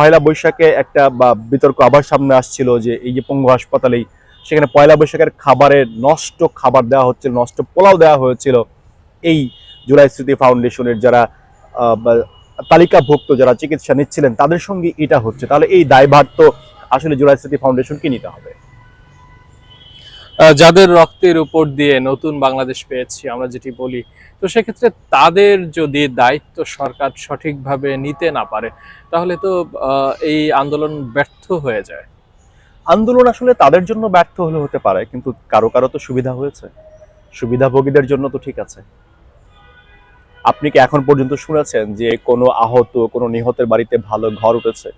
পয়লা বৈশাখে একটা, বা বিতর্ক আবার সামনে আসছিল যে এই যে পঙ্গু হাসপাতালেই, সেখানে পয়লা বৈশাখের খাবারের নষ্ট খাবার দেওয়া হচ্ছিল, নষ্ট পোলাও দেওয়া হয়েছিল। এই জুলাই স্মৃতি ফাউন্ডেশনের যারা তালিকাভুক্ত যারা চিকিৎসা নিচ্ছিলেন, তাদের সঙ্গে এটা হচ্ছে। তাহলে এই দায়ভার তো আসলে জুলাই স্মৃতি ফাউন্ডেশনকে নিতে হবে। যাদের রক্তের উপর দিয়ে নতুন বাংলাদেশ পেয়েছি, আমরা যেটি বলি, তো সেক্ষেত্রে তাদের যদি দায়িত্ব সরকার সঠিকভাবে নিতে না পারে, তাহলে তো এই আন্দোলন ব্যর্থ হয়ে যায়। আন্দোলন আসলে তাদের জন্য ব্যর্থ হলে হতে পারে, কিন্তু কারও কারও তো সুবিধা হয়েছে। সুবিধাভোগীদের জন্য তো ঠিক আছে। আপনি কি এখন পর্যন্ত শুনেছেন যে কোনো আহত, কোনো নিহতের বাড়িতে ভালো ঘর উঠেছে,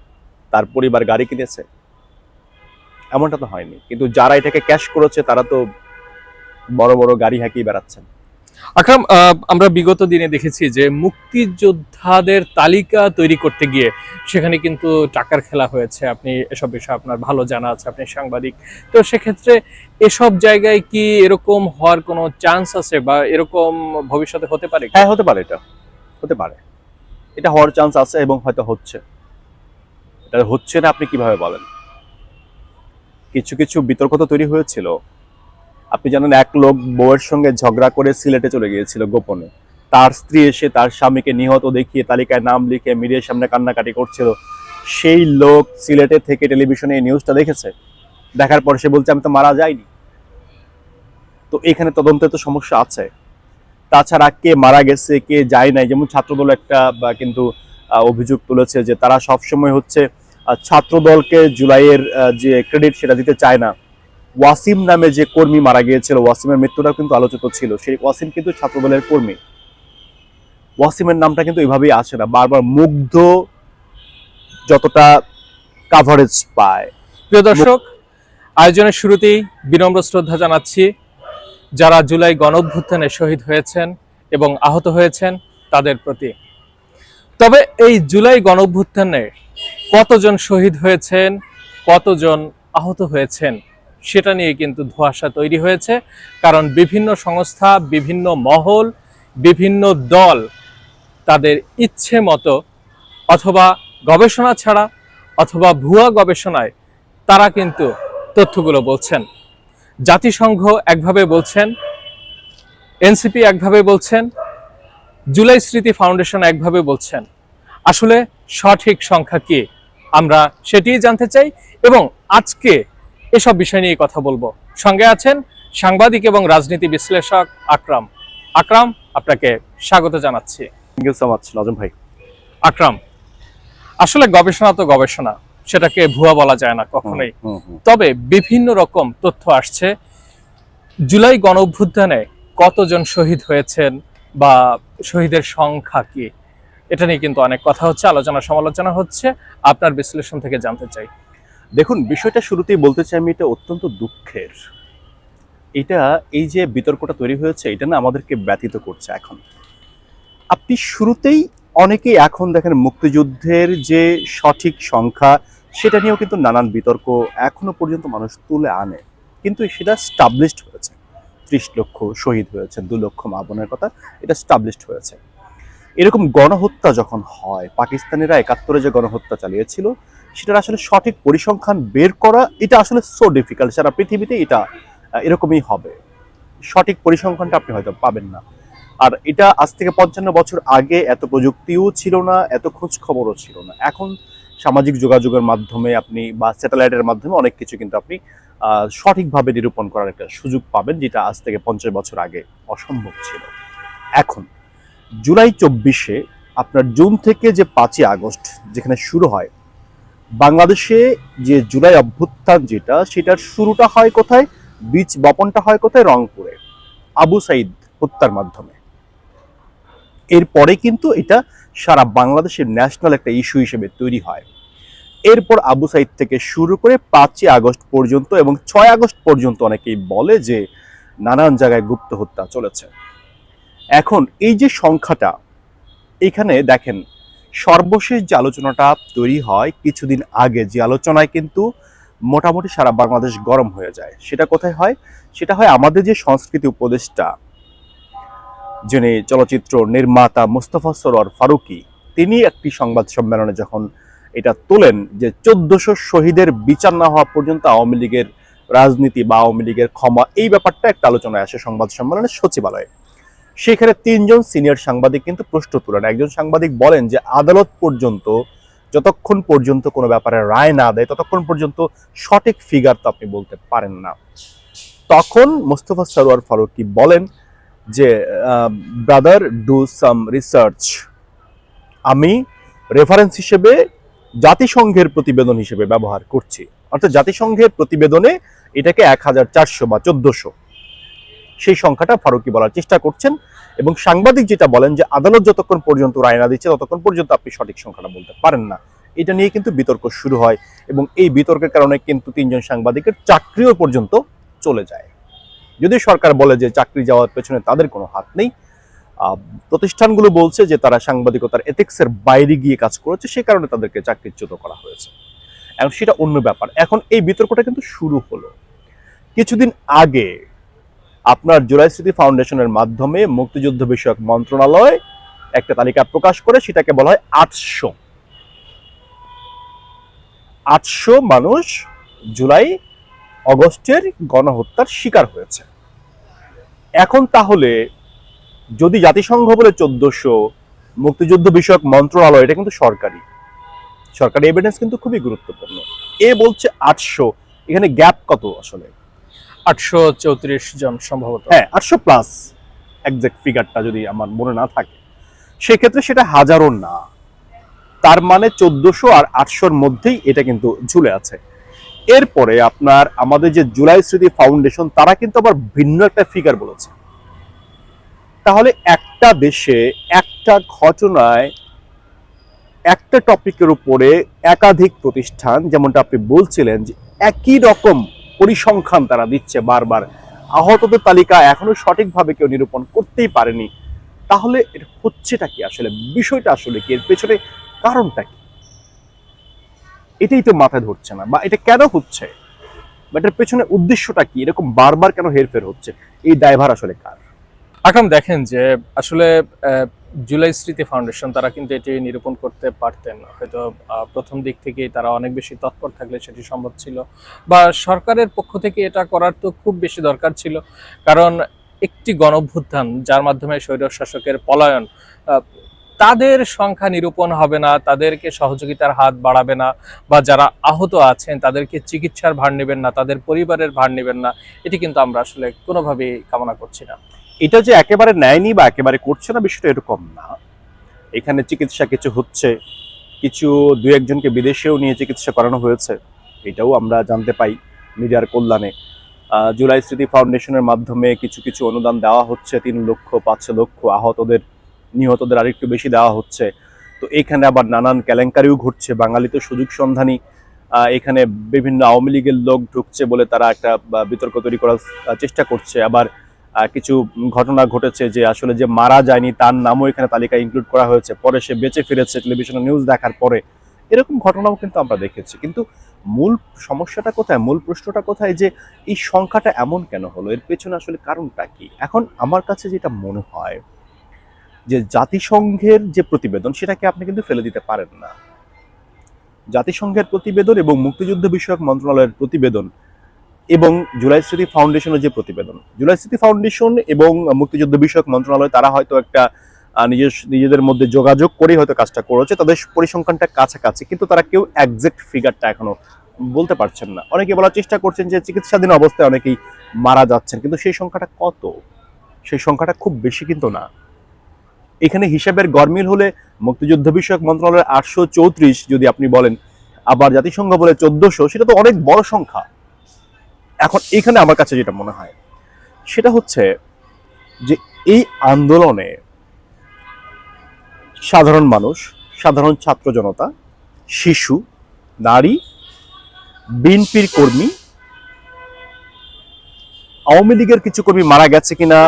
তার পরিবার গাড়ি কিনেছে? এমনটা তো হয়নি। কিন্তু যারা এটাকে ক্যাশ করেছে তারা তো বড় বড় গাড়ি হাঁকিয়ে বেড়াচ্ছেন। আকরাম আমরা বিগত দিনে দেখেছি যে মুক্তিযোদ্ধাদের তালিকা তৈরি করতে গিয়ে সেখানে কিন্তু টাকার খেলা হয়েছে। আপনি এসব বিষয়ে আপনার ভালো জানা আছে আপনি সাংবাদিক। তো সেক্ষেত্রে এসব জায়গায় কি এরকম হওয়ার কোনো চান্স আছে বা এরকম ভবিষ্যতে হতে পারে হ্যাঁ হতে পারে এটা। হতে পারে। এটা হওয়ার চান্স আছে এবং হয়তো হচ্ছে। এটা হচ্ছে না আপনি কীভাবে বলেন? কিছু কিছু বিতর্ক তো তৈরি হয়েছিল। আপনি জানেন, এক লোক বউয়ের সঙ্গে ঝগড়া করে সিলেটে চলে গিয়েছিল গোপনে। তার স্ত্রী এসে তার স্বামীকে নিহত দেখিয়ে তালিকায় নাম লিখে মিডিয়ার সামনে কান্নাকাটি করছিল। সেই লোক সিলেটে থেকে টেলিভিশনে এই নিউজটা দেখেছে। দেখার পর সে বলছে, আমি তো মারা যাইনি। তো এখানে তদন্তে তো সমস্যা আছে। তাছাড়া কে মারা গেছে, কে যায় নাই, যেমন ছাত্রদল একটা কিন্তু অভিযোগ তুলেছে যে তারা সবসময় হচ্ছে আহ, ছাত্রদলকে জুলাইয়ের যে ক্রেডিট সেটা দিতে চায় না ওয়াসিম নামে যে কর্মী মারা গিয়েছিল ওয়াসিমের মৃত্যুটা কিন্তু আলোচিত ছিল। সেই ওয়াসিম কিন্তু ছাত্রদলের কর্মী। ওয়াসিমের নামটা কিন্তু এভাবেই আসে না বারবার মুগ্ধ যতটা কাভারেজ পায়। প্রিয় দর্শক আয়োজনের শুরুতেই বিনম্র শ্রদ্ধা জানাচ্ছি। যারা জুলাই গণঅভ্যুত্থানে শহীদ হয়েছেন এবং আহত হয়েছেন তাদের প্রতি। তবে এই জুলাই গণঅভ্যুত্থানে কতজন শহীদ হয়েছেন, কতজন আহত হয়েছেন, সেটা নিয়ে কিন্তু ধোঁয়াশা তৈরি হয়েছে। কারণ বিভিন্ন সংস্থা, বিভিন্ন মহল, বিভিন্ন দল তাদের ইচ্ছে মতো অথবা গবেষণা ছাড়া অথবা ভুয়া গবেষণায় তারা কিন্তু তথ্যগুলো বলছেন। জাতিসংঘ একভাবে বলছেন, এনসিপি একভাবে বলছেন, জুলাই স্মৃতি ফাউন্ডেশন একভাবে বলছেন। আসলে সঠিক সংখ্যা কি? আমরা সেটিই জানতে চাই এবং আজকে এসব বিষয় নিয়ে কথা বলব। সঙ্গে আছেন সাংবাদিক এবং রাজনীতি বিশ্লেষক আকরাম। আকরাম আপনাকে স্বাগত জানাচ্ছি। Thank you so much Najm ভাই। আকরাম আসলে গবেষণা তো গবেষণা সেটাকে ভুয়া বলা যায় না কখনোই। তবে বিভিন্ন রকম তথ্য আসছে। জুলাই গণ অভ্যুত্থানে কতজন শহীদ হয়েছেন বা শহীদের সংখ্যা কি? এটা নিয়ে কিন্তু অনেক কথা হচ্ছে, আলোচনা সমালোচনা হচ্ছে। আপনার বিশ্লেষণ থেকে জানতে চাই। দেখুন, বিষয়টা শুরুতেই বলতে চাই আমি, এটা অত্যন্ত দুঃখের। এটা এই যে বিতর্কটা তৈরি হয়েছে, এটা না আমাদেরকে ব্যতীত করছে এখন। আপনি শুরুতেই অনেকেই এখন দেখেন মুক্তিযুদ্ধের যে সঠিক সংখ্যা, সেটা নিয়েও কিন্তু নানান বিতর্ক এখনও পর্যন্ত মানুষ তুলে আনে। কিন্তু সেটা স্টাবলিশড হয়েছে। ত্রিশ লক্ষ শহীদ হয়েছে দু লক্ষ মা বোনের কথা, এটা স্টাবলিশড হয়েছে। এরকম গণহত্যা যখন হয়, পাকিস্তানিরা একাত্তরে যে গণহত্যা চালিয়েছিল, সেটার আসলে সঠিক পরিসংখ্যান বের করা, এটা আসলে সো ডিফিকাল্ট সারা পৃথিবীতে এটা এরকমই হবে। সঠিক পরিসংখ্যানটা আপনি হয়তো পাবেন না। আর এটা আজ থেকে পঞ্চান্ন বছর আগে এত প্রযুক্তিও ছিল না, এত খোঁজ খবরও ছিল না। এখন সামাজিক যোগাযোগের মাধ্যমে আপনি বা স্যাটেলাইটের মাধ্যমে অনেক কিছু কিন্তু আপনি সঠিকভাবে নিরূপণ করার একটা সুযোগ পাবেন, যেটা আজ থেকে পঞ্চাশ বছর আগে অসম্ভব ছিল। এখন জুলাই চব্বিশে আপনার জুন থেকে যে পাঁচই আগস্ট যেখানে শুরু হয়, বাংলাদেশে যে জুলাই অভ্যুত্থান যেটা, সেটার শুরুটা হয় কোথায়? বীজ বপনটা হয় কোথায়? রংপুরে। আবু সাইদ হত্যার মাধ্যমে। এরপরে কিন্তু এটা সারা বাংলাদেশের ন্যাশনাল একটা ইস্যু হিসেবে তৈরি হয়। এরপর আবু সাইদ থেকে শুরু করে পাঁচই আগস্ট পর্যন্ত এবং ছয় আগস্ট পর্যন্ত অনেকেই বলে যে, নানান জায়গায় গুপ্ত হত্যা চলেছে। এখন এই যে সংখ্যাটা, এখানে দেখেন, সর্বশেষ যে আলোচনাটা তৈরি হয় কিছুদিন আগে, যে আলোচনায় কিন্তু মোটামুটি সারা বাংলাদেশ গরম হয়ে যায়। সেটা কোথায় হয়? সেটা হয় আমাদের যে সংস্কৃতি উপদেষ্টা, যিনি চলচ্চিত্র নির্মাতা মুস্তফা সরোয়ার ফারুকি, তিনি একটি সংবাদ সম্মেলনে যখন এটা তোলেন যে চোদ্দশো শহীদের বিচার না হওয়া পর্যন্ত আওয়ামী লীগের রাজনীতি বা আওয়ামী লীগের ক্ষমা, এই ব্যাপারটা একটা আলোচনায় আসে সংবাদ সম্মেলনের সচিবালয়ে। সেখানে তিনজন সিনিয়র সাংবাদিক কিন্তু প্রশ্ন তুলেন একজন সাংবাদিক বলেন যে, আদালত পর্যন্ত, যতক্ষণ পর্যন্ত কোনো ব্যাপারে রায় না দেয়, ততক্ষণ পর্যন্ত সঠিক ফিগার তো আপনি বলতে পারেন না। তখন মোস্তফা সরোয়ার ফারুকি বলেন যে ব্রাদার ডু সাম রিসার্চ আমি রেফারেন্স হিসেবে জাতিসংঘের প্রতিবেদন হিসেবে ব্যবহার করছি। অর্থাৎ জাতিসংঘের প্রতিবেদনে এটাকে এক হাজার চারশো বা চোদ্দশো সেই সংখ্যাটা ফারুকি বলার চেষ্টা করছেন এবং সাংবাদিক যেটা বলেন যে আদালত যতক্ষণ পর্যন্ত রায় না দিচ্ছে, ততক্ষণ পর্যন্ত আপনি সঠিক সংখ্যাটা বলতে পারেন না। এটা নিয়ে কিন্তু বিতর্ক শুরু হয় এবং এই বিতর্কের কারণে কিন্তু তিনজন সাংবাদিকের চাকরিও পর্যন্ত চলে যায়। যদি সরকার বলে যে চাকরি যাওয়ার পেছনে তাদের কোনো হাত নেই প্রতিষ্ঠানগুলো বলছে যে তারা সাংবাদিকতার এথিক্সের বাইরে গিয়ে কাজ করেছে, সে কারণে তাদেরকে চাকরিচ্যুত করা হয়েছে। এখন সেটা অন্য ব্যাপার। এখন এই বিতর্কটা কিন্তু শুরু হলো। কিছুদিন আগে আপনার জুলাই স্মৃতি ফাউন্ডেশনের মাধ্যমে মুক্তিযুদ্ধ বিষয়ক মন্ত্রণালয় একটা তালিকা প্রকাশ করে, সেটাকে বলা হয় আটশো। আটশো মানুষ জুলাই অগস্টের গণহত্যার শিকার হয়েছে। এখন তাহলে যদি জাতিসংঘ বলে চোদ্দশো, মুক্তিযুদ্ধ বিষয়ক মন্ত্রণালয়, এটা কিন্তু সরকারি। সরকারি এভিডেন্স কিন্তু খুবই গুরুত্বপূর্ণ। এ বলছে আটশো। এখানে গ্যাপ কত আসলে? আটশো চৌত্রিশ জন সম্ভবত। হ্যাঁ আটশো প্লাস একজ্যাক্ট ফিগারটা যদি আমার মনে না থাকে। সেক্ষেত্রে সেটা হাজারো না। তার মানে চোদ্দশো আর আটশোর মধ্যেই এটা কিন্তু ঝুলে আছে। এরপরে আপনার আমাদের যে জুলাই স্মৃতি ফাউন্ডেশন তারা কিন্তু আবার ভিন্ন একটা ফিগার বলেছে। তাহলে একটা দেশে একটা ঘটনায় একটা টপিকের উপরে একাধিক প্রতিষ্ঠান, যেমনটা আপনি বলছিলেন যে একই রকম পরিসংখ্যান তারা দিচ্ছে বারবার। আহতদের তালিকা এখনও সঠিকভাবে কেউ নিরূপণ করতেই পারেনি। তাহলে এটা হচ্ছেটা কি আসলে? বিষয়টা আসলে কি? এর পেছনে কারণটা কি? এটাই তো মাথায় ধরছে না। বা এটা কেন হচ্ছে? বা এটার পেছনে উদ্দেশ্যটা কি? এরকম বারবার কেন হেরফের হচ্ছে? এই দায়ভার আসলে কার? আকরাম দেখেন যে আসলে জুলাই স্মৃতি ফাউন্ডেশন, তারা কিন্তু এটি নিরূপণ করতে পারতেন। হয়তো প্রথম দিক থেকেই তারা অনেক বেশি তৎপর থাকলে সেটি সম্ভব ছিল। বা সরকারের পক্ষ থেকে এটা করার তো খুব বেশি দরকার ছিল। কারণ একটি গণভ্যুত্থান যার মাধ্যমে স্বৈর শাসকের পলায়ন তাদের সংখ্যা নিরূপণ হবে না, তাদেরকে সহযোগিতার হাত বাড়াবে না, বা যারা আহত আছেন তাদেরকে চিকিৎসার ভার নেবেন না, তাদের পরিবারের ভার নেবেন না, এটি কিন্তু আমরা আসলে কোনোভাবেই কামনা করছি না। এটা যে একেবারে নেয়নি বা একেবারে করছে না বিষয়টা এরকম না। এখানে চিকিৎসা কিছু হচ্ছে, কিছু দু একজনকে বিদেশেও নিয়ে চিকিৎসা করানো হয়েছে, এটাও আমরা জানতে পাই মিডিয়ার কল্যাণে। জুলাই স্মৃতি ফাউন্ডেশনের মাধ্যমে কিছু কিছু অনুদান দেওয়া হচ্ছে, তিন লক্ষ, পাঁচ লক্ষ আহতদের নিহতদের আরেকটু বেশি দেওয়া হচ্ছে। তো এখানে আবার নানান কেলেঙ্কারিও ঘটছে। বাঙালি তো সুযোগ সন্ধানী। এখানে বিভিন্ন আওয়ামী লীগের লোক ঢুকছে বলে তারা একটা বিতর্ক তৈরি করার চেষ্টা করছে। আবার কিছু ঘটনা ঘটেছে যে আসলে যে মারা যায়নি তার নামও এখানে তালিকায় ইনক্লুড করা হয়েছে। পরে সে বেঁচে ফিরেছে টেলিভিশনে নিউজ দেখার পরে। এরকম ঘটনাও কিন্তু আমরা দেখেছি। কিন্তু মূল সমস্যাটা কোথায়, মূল প্রশ্নটা কোথায় যে এই সংখ্যাটা এমন কেন হলো? এর পেছনে আসলে কারণটা কি? এখন আমার কাছে যেটা মনে হয় যে জাতিসংঘের যে প্রতিবেদন, সেটাকে আপনি কিন্তু ফেলে দিতে পারেন না। জাতিসংঘের প্রতিবেদন এবং মুক্তিযুদ্ধ বিষয়ক মন্ত্রণালয়ের প্রতিবেদন এবং জুলাই স্মৃতি ফাউন্ডেশনের যে প্রতিবেদন। জুলাই স্মৃতি ফাউন্ডেশন এবং মুক্তিযুদ্ধ বিষয়ক মন্ত্রণালয়, তারা হয়তো একটা নিজের, নিজেদের মধ্যে যোগাযোগ করেই হয়তো কাজটা করেছে, তাদের পরিসংখ্যানটা কাছাকাছি, কিন্তু তারা কেউ একজ্যাক্ট ফিগারটা এখনও বলতে পারছেন না। অনেকে বলার চেষ্টা করছেন যে চিকিৎসাধীন অবস্থায় অনেকেই মারা যাচ্ছেন, কিন্তু সেই সংখ্যাটা কত? সেই সংখ্যাটা খুব বেশি কিন্তু না। এখানে হিসাবের গরমিল হলে মুক্তিযুদ্ধ বিষয়ক মন্ত্রণালয়ের আটশো চৌত্রিশ যদি আপনি বলেন, আবার জাতিসংঘ বলে চোদ্দশো, সেটা তো অনেক বড় সংখ্যা। এখন এখানে আমার কাছে যেটা মনে হয়, সেটা হচ্ছে যে এই আন্দোলনে সাধারণ মানুষ, সাধারণ ছাত্র জনতা, শিশু, নারী, বিএনপির কর্মী, আওয়ামী লীগের কিছু কর্মী মারা গেছে কিনা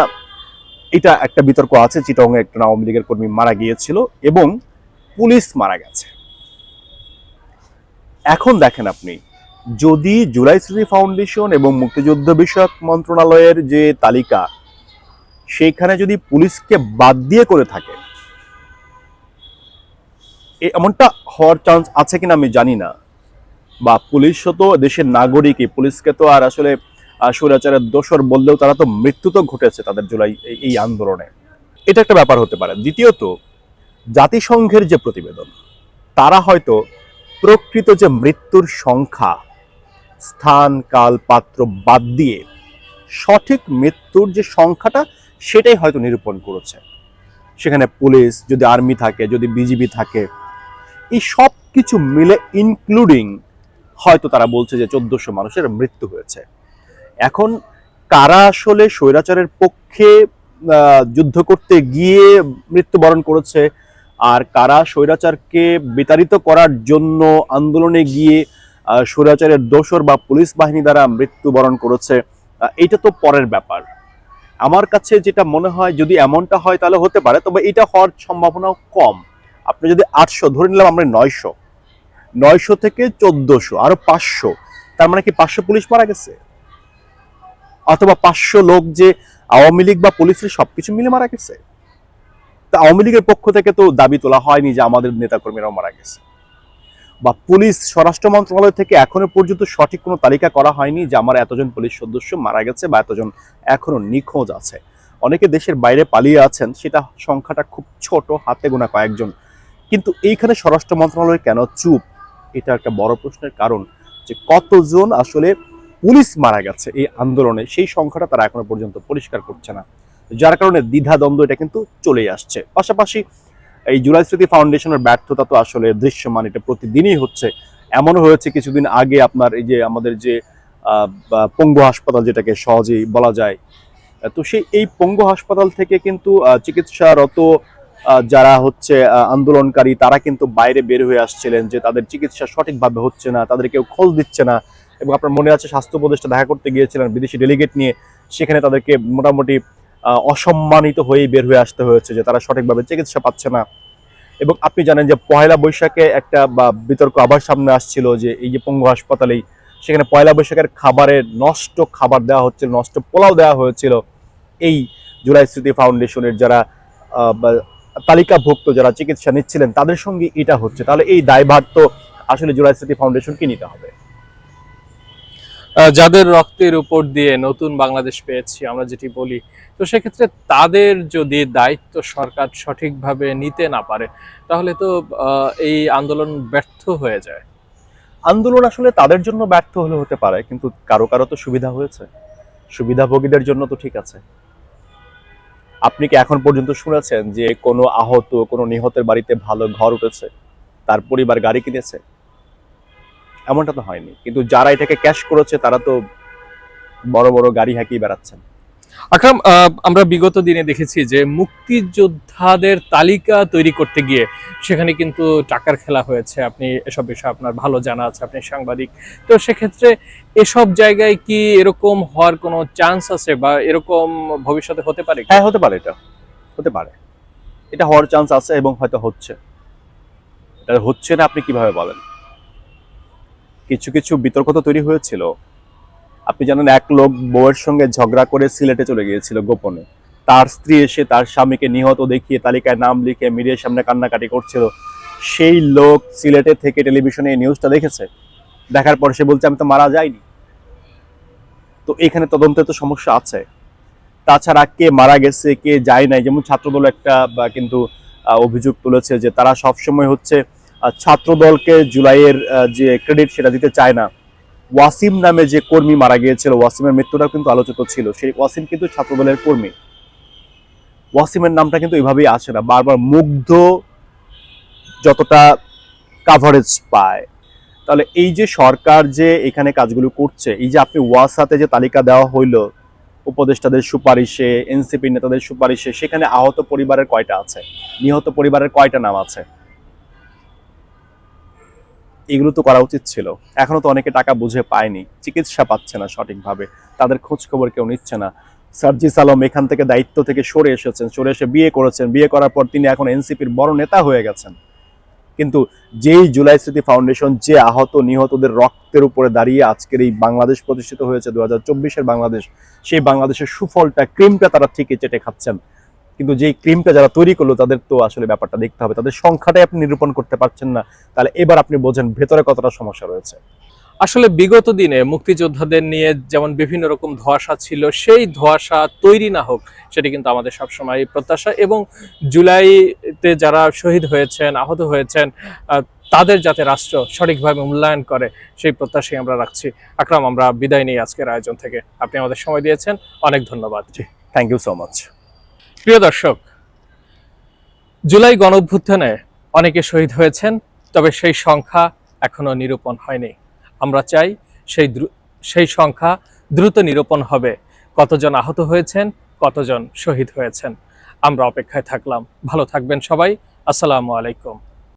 এটা একটা বিতর্ক আছে চিটংয়ে একটা আওয়ামী লীগের কর্মী মারা গিয়েছিল এবং পুলিশ মারা গেছে। এখন দেখেন আপনি, যদি জুলাই স্মৃতি ফাউন্ডেশন এবং মুক্তিযুদ্ধ বিষয়ক মন্ত্রণালয়ের যে তালিকা, সেইখানে যদি পুলিশকে বাদ দিয়ে করে থাকে এমনটা হওয়ার চান্স আছে কিনা আমি জানি না। বা পুলিশও তো দেশের নাগরিকই পুলিশকে তো আর আসলে স্বৈরাচারের দোষর বললেও তারা তো মৃত্যু তো ঘটেছে তাদের জুলাই এই- আন্দোলনে। এটা একটা ব্যাপার হতে পারে। দ্বিতীয়ত, জাতিসংঘের যে প্রতিবেদন, তারা হয়তো প্রকৃত যে মৃত্যুর সংখ্যা, স্থান, কাল, পাত্র বাদ দিয়ে সঠিক মৃত্যুর যে সংখ্যাটা, সেটাই হয়তো নিরূপণ করেছে। সেখানে পুলিশ, যদি আর্মি থাকে, যদি বিজিবি থাকে, এই সব কিছু মিলে ইনক্লুডিং হয়তো তারা বলছে যে চোদ্দশো মানুষের মৃত্যু হয়েছে। এখন কারা আসলে স্বৈরাচারের পক্ষে যুদ্ধ করতে গিয়ে মৃত্যুবরণ করেছে, আর কারা স্বৈরাচারকে বিতাড়িত করার জন্য আন্দোলনে গিয়ে স্বৈরাচারের দোসর বা পুলিশ বাহিনী দ্বারা মৃত্যুবরণ করেছে এটা তো পরের ব্যাপার। আমার কাছে যেটা মনে হয়, যদি এমনটা হয় তাহলে হতে পারে, তবে এটা হওয়ার সম্ভাবনাও কম। আপনি যদি আটশো, ধরে নিলাম আমরা নয়শো নয়শো থেকে চোদ্দশো, আরও পাঁচশো, তার মানে কি পাঁচশো পুলিশ মারা গেছে? অথবা পাঁচশো লোক যে আওয়ামী লীগ বা পুলিশের সবকিছু মিলে মারা গেছে। তা আওয়ামী লীগের পক্ষ থেকে তো দাবি তোলা হয়নি যে আমাদের নেতাকর্মীরাও মারা গেছে। বা পুলিশ, স্বরাষ্ট্র মন্ত্রণালয় থেকে এখনও পর্যন্ত সঠিক কোনো তালিকা করা হয়নি যে আমার এতজন পুলিশ সদস্য মারা গেছে বা এতজন এখনও নিখোঁজ আছে। অনেকে দেশের বাইরে পালিয়ে আছেন, সেটা সংখ্যাটা খুব ছোট, হাতে গোনা কয়েকজন। কিন্তু এইখানে স্বরাষ্ট্র মন্ত্রণালয় কেন চুপ? এটা একটা বড় প্রশ্নের কারণ যে কতজন আসলে পুলিশ মারা গেছে এই আন্দোলনে, সেই সংখ্যাটা তারা এখনও পর্যন্ত পরিষ্কার করছে না। যার কারণে দ্বিধা দ্বন্দ্ব এটা কিন্তু চলেই আসছে। পাশাপাশি এই জুলাই স্মৃতি ফাউন্ডেশনের ব্যর্থতা তো আসলে দৃশ্যমান, এটা প্রতিদিনই হচ্ছে। এমনও হয়েছে কিছুদিন আগে আপনার এই যে আমাদের যে পঙ্গু হাসপাতাল যেটাকে সহজেই বলা যায়, তো সেই এই পঙ্গু হাসপাতাল থেকে কিন্তু চিকিৎসারত যারা হচ্ছে আন্দোলনকারী, তারা কিন্তু বাইরে বের হয়ে আসছিলেন যে তাদের চিকিৎসা সঠিকভাবে হচ্ছে না, তাদের কেউ খোঁজ দিচ্ছে না। এবং আপনার মনে আছে স্বাস্থ্য উপদেষ্টা দেখা করতে গিয়েছিলেন বিদেশি ডেলিগেট নিয়ে, সেখানে তাদেরকে মোটামুটি অসম্মানিত হয়েই বের হয়ে আসতে হয়েছে যে তারা সঠিকভাবে চিকিৎসা পাচ্ছে না। এবং আপনি জানেন যে পয়লা বৈশাখে একটা, বা বিতর্ক আবার সামনে আসছিল যে এই যে পঙ্গু হাসপাতালেই, সেখানে পয়লা বৈশাখের খাবারে নষ্ট খাবার দেওয়া হচ্ছিল, নষ্ট পোলাও দেওয়া হয়েছিল। এই জুলাই স্মৃতি ফাউন্ডেশনের যারা তালিকাভুক্ত যারা চিকিৎসা নিচ্ছিলেন, তাদের সঙ্গে এটা হচ্ছে। তাহলে এই দায়ভার তো আসলে জুলাই স্মৃতি ফাউন্ডেশনকে নিতে হবে। যাদের রক্তের উপর দিয়ে নতুন বাংলাদেশ পেয়েছি, আমরা যেটি বলি, তো সেক্ষেত্রে তাদের যদি দায়িত্ব সরকার সঠিকভাবে নিতে না পারে, তাহলে তো এই আন্দোলন ব্যর্থ হয়ে যায়। আন্দোলন আসলে তাদের জন্য ব্যর্থ হলে হতে পারে, কিন্তু কারও কারও তো সুবিধা হয়েছে। সুবিধাভোগীদের জন্য তো ঠিক আছে। আপনি কি এখন পর্যন্ত শুনেছেন যে কোনো আহত, কোনো নিহতের বাড়িতে ভালো ঘর উঠেছে, তার পরিবার গাড়ি কিনেছে? এমনটা তো হয়নি। কিন্তু যারা এটাকে ক্যাশ করেছে তারা তো বড় বড় গাড়ি হাঁকিয়ে বেড়াচ্ছেন। আকরাম আমরা বিগত দিনে দেখেছি যে মুক্তিযোদ্ধাদের তালিকা তৈরি করতে গিয়ে সেখানে কিন্তু টাকার খেলা হয়েছে। আপনি এসব বিষয়ে আপনার ভালো জানা আছে আপনি সাংবাদিক। তো সেক্ষেত্রে এসব জায়গায় কি এরকম হওয়ার কোনো চান্স আছে বা এরকম ভবিষ্যতে হতে পারে হ্যাঁ হতে পারে এটা। হতে পারে। এটা হওয়ার চান্স আছে এবং হয়তো হচ্ছে। এটা হচ্ছে না আপনি কীভাবে বলেন? কিছু কিছু বিতর্ক তো তৈরি হয়েছিল। আপনি জানেন, এক লোক বউয়ের সঙ্গে ঝগড়া করে সিলেটে চলে গিয়েছিল গোপনে। তার স্ত্রী এসে তার স্বামীকে নিহত দেখিয়ে তালিকায় নাম লিখে মিডিয়ার সামনে কান্নাকাটি করছিল। সেই লোক সিলেটে থেকে টেলিভিশনে এই নিউজটা দেখেছে। দেখার পর সে বলছে, আমি তো মারা যাইনি। তো এখানে তদন্তে তো সমস্যা আছে। তাছাড়া কে মারা গেছে, কে যায় নাই, যেমন ছাত্রদল একটা বা কিন্তু অভিযোগ তুলেছে যে তারা সবসময় হচ্ছে আহ, ছাত্রদলকে জুলাইয়ের যে ক্রেডিট সেটা দিতে চায় না। ওয়াসিম নামে যে কর্মী মারা গিয়েছিল ওয়াসিমের মৃত্যুটাও কিন্তু আলোচিত ছিল। সেই ওয়াসিম কিন্তু ছাত্রদলের কর্মী। ওয়াসিমের নামটা কিন্তু এভাবেই আসে না। বারবার মুগ্ধ যতটা কাভারেজ পায়। তাহলে এই যে সরকার যে এখানে কাজগুলো করছে এই যে আপনি ওয়াসাতে যে তালিকা দেওয়া হইল উপদেষ্টাদের সুপারিশে এনসিপি নেতাদের সুপারিশে সেখানে আহত পরিবারের কয়টা আছে? নিহত পরিবারের কয়টা নাম আছে? এগুলো তো করা উচিত ছিল। এখনও তো অনেকে টাকা বুঝে পায়নি, চিকিৎসা পাচ্ছে না সঠিকভাবে, তাদের খোঁজ খবর কেউ নিচ্ছে না। সার্জিস আলম এখান থেকে দায়িত্ব থেকে সরে এসেছেন, সরে এসে বিয়ে করেছেন, বিয়ে করার পর তিনি এখন এনসিপির বড় নেতা হয়ে গেছেন। কিন্তু যেই জুলাই স্মৃতি ফাউন্ডেশন যে আহত নিহতদের রক্তের উপরে দাঁড়িয়ে আজকের এই বাংলাদেশ প্রতিষ্ঠিত হয়েছে দু হাজার বাংলাদেশ, সেই বাংলাদেশের সুফলটা, ক্রিমটা তারা ঠিকই চেটে খাচ্ছেন। কিন্তু যেই ক্রিমটা যারা তৈরি করল তাদের তো আসলে ব্যাপারটা দেখতে হবে। তাদের সংখ্যাটাই আপনি নিরূপণ করতে পারছেন না। তাহলে এবার আপনি বোঝেন ভেতরে কতটা সমস্যা রয়েছে। আসলে বিগত দিনে মুক্তিযোদ্ধাদের নিয়ে যেমন বিভিন্ন রকম ধোঁয়াশা ছিল সেই ধোঁয়াশা তৈরি না হোক সেটি কিন্তু আমাদের সবসময় প্রত্যাশা এবং জুলাইতে যারা শহীদ হয়েছেন আহত হয়েছেন তাদের যাতে রাষ্ট্র সঠিকভাবে মূল্যায়ন করে সেই প্রত্যাশাই আমরা রাখছি। আকরাম আমরা বিদায় নিই আজকের আয়োজন থেকে। আপনি আমাদের সময় দিয়েছেন। অনেক ধন্যবাদ। জি থ্যাংক ইউ সো মাচ প্রিয় দর্শক, জুলাই গণঅভ্যুত্থানে অনেকে শহীদ হয়েছেন, তবে সেই সংখ্যা এখনও নিরূপণ হয়নি। আমরা চাই সেই সেই সংখ্যা দ্রুত নিরূপণ হবে। কতজন আহত হয়েছেন, কতজন শহীদ হয়েছেন, আমরা অপেক্ষায় থাকলাম। ভালো থাকবেন সবাই। আসসালামু আলাইকুম।